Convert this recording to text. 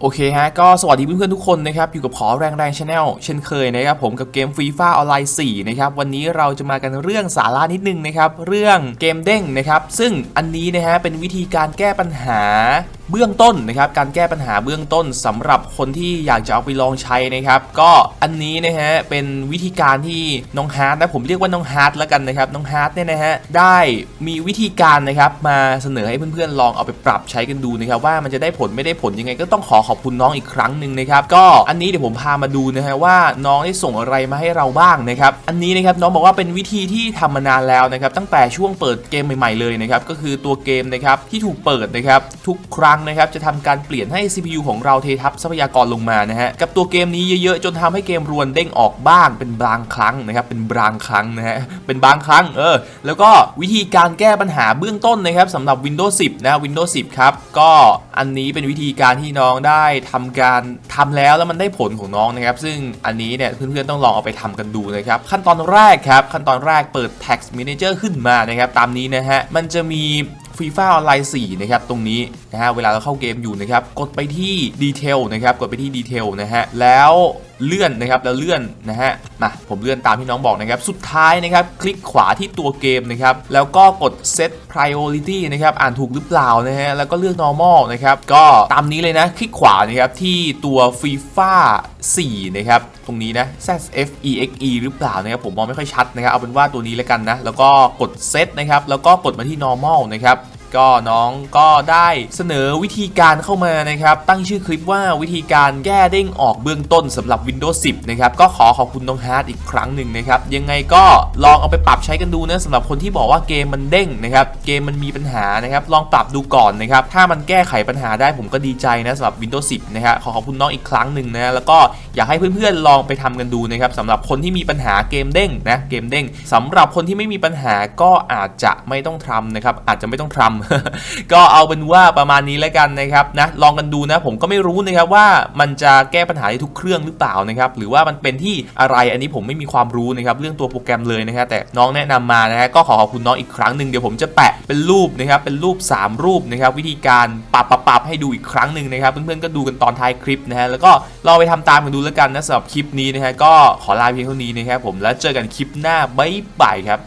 โอเคฮะ ก็สวัสดีเพื่อนๆทุกคนนะครับ อยู่กับขอแรงแรงชาแนลเช่นเคยนะครับผมกับเกมฟรีฟ้าออนไลน์4นะครับ วันนี้เราจะมากันเรื่องสาระนิดนึงนะครับ เรื่องเกมเด้งนะครับ ซึ่งอันนี้นะฮะเป็นวิธีการแก้ปัญหา เบื้องต้นนะครับการแก้ปัญหาเบื้องต้นสำหรับคนที่อยากจะเอาไปลองใช้นะครับก็อันนี้นะฮะเป็นวิธีการที่น้องฮาร์ดนะผมเรียกว่าน้องฮาร์ดแล้วกันนะครับน้องฮาร์ดเนี่ยนะฮะได้มีวิธีการนะครับมาเสนอให้เพื่อนๆลองเอาไปปรับใช้กันดูนะครับว่ามันจะได้ผลไม่ได้ผลยังไง ก็ต้องขอขอบคุณน้องอีกครั้งหนึ่งนะครับก็อันนี้เดี๋ยวผมพามาดูนะฮะว่าน้องได้ส่งอะไรมาให้เราบ้างนะครับอันนี้นะครับน้องบอกว่าเป็นวิธีที่ทำมานานแล้วนะครับตั้งแต่ช่วงเปิดเกมใหม่ๆเลยนะครับก็คือตัวเกมนะครับที่ถูกเปิดนะครับทุกครั้งนะครับจะทำการเปลี่ยนให้ CPU ของเราเททับทรัพยากรลงมานะฮะกับตัวเกมนี้เยอะๆ จนทำให้เกมรวนเด้งออกบ้างเป็นบางครั้งนะครับเป็นบางครั้งนะฮะเป็นบางครั้งเออแล้วก็วิธีการแก้ปัญหาเบื้องต้นนะครับสำหรับ Windows 10 นะ Windows 10 ครับ ก็อันนี้เป็นวิธีการที่น้องได้ทำการทำแล้วแล้วมันได้ผลของน้องนะครับ ซึ่งอันนี้เนี่ยเพื่อนๆต้องลองเอาไปทำกันดูนะครับขั้นตอนแรกครับขั้นตอนแรกเปิด Tax Manager ขึ้นมานะครับตามนี้นะฮะมันจะมี ฟีฟ่าออนไลน์4นะครับตรงนี้นะฮะเวลาเราเข้าเกมอยู่นะครับกดไปที่ดีเทลนะครับกดไปที่ดีเทลนะฮะแล้ว เลื่อนนะครับแล้วเลื่อนนะฮะมาผมเลื่อนตามที่น้องบอกนะครับ สุดท้ายนะครับ คลิกขวาที่ตัวเกมนะครับ แล้วก็กด set priority นะครับ อ่านถูกหรือเปล่านะฮะ แล้วก็เลือก normal นะครับ ก็ตามนี้เลยนะ คลิกขวานะครับ ที่ตัว FIFA 4 นะครับ ตรงนี้นะ ZFEXE หรือเปล่านะครับ ผมมองไม่ค่อยชัดนะครับ เอาเป็นว่าตัวนี้แล้วกันนะ แล้วก็กด set นะครับ แล้วก็กดมาที่ normal นะครับ ก็น้องก็ได้เสนอวิธีการเข้ามานะครับ ตั้งชื่อคลิปว่าวิธีการแก้เด้งออกเบื้องต้นสำหรับ Windows 10 นะครับ ก็ขอขอบคุณน้องฮาร์ดอีกครั้งหนึ่งนะครับ ยังไงก็ลองเอาไปปรับใช้กันดูนะสำหรับคนที่บอกว่าเกมมันเด้งนะครับ เกมมันมีปัญหานะครับ ลองปรับดูก่อนนะครับ ถ้ามันแก้ไขปัญหาได้ผมก็ดีใจนะสำหรับ Windows 10 นะครับขอขอบคุณน้องอีกครั้งหนึ่งนะแล้วก็อยากให้เพื่อนๆลองไปทำกันดูนะครับสำหรับคนที่มีปัญหาเกมเด้งนะเกมเด้งสำหรับคนที่ไม่มีปัญหาก็อาจจะไม่ต้องทำนะครับอาจจะไม่ต้องทำก็เอาเป็นว่าประมาณนี้แล้วกันนะครับนะลองกันดูนะผมก็ไม่รู้นะครับว่ามันจะแก้ปัญหาได้ทุกเครื่องหรือเปล่านะครับหรือว่ามันเป็นที่อะไรอันนี้ผมไม่มีความรู้นะครับเรื่องตัวโปรแกรมเลยนะครับแต่น้องแนะนำมานะฮะก็ขอขอบคุณน้องอีกครั้งหนึ่งเดี๋ยวผมจะแปะเป็นรูปนะครับเป็นรูป 3 รูปนะครับวิธีการปรับปรับปรับให้ดูอีกครั้งหนึ่งนะครับเพื่อนๆก็ดูกันตอนท้ายคลิปนะฮะแล้วก็ลองไปทำตามกันดูแล้วกันนะสำหรับคลิปนี้นะฮะก็ขอลาเพียงเท่านี้นะครับผมแล้วเจอกันคลิปหน้าบ๊ายบายครับ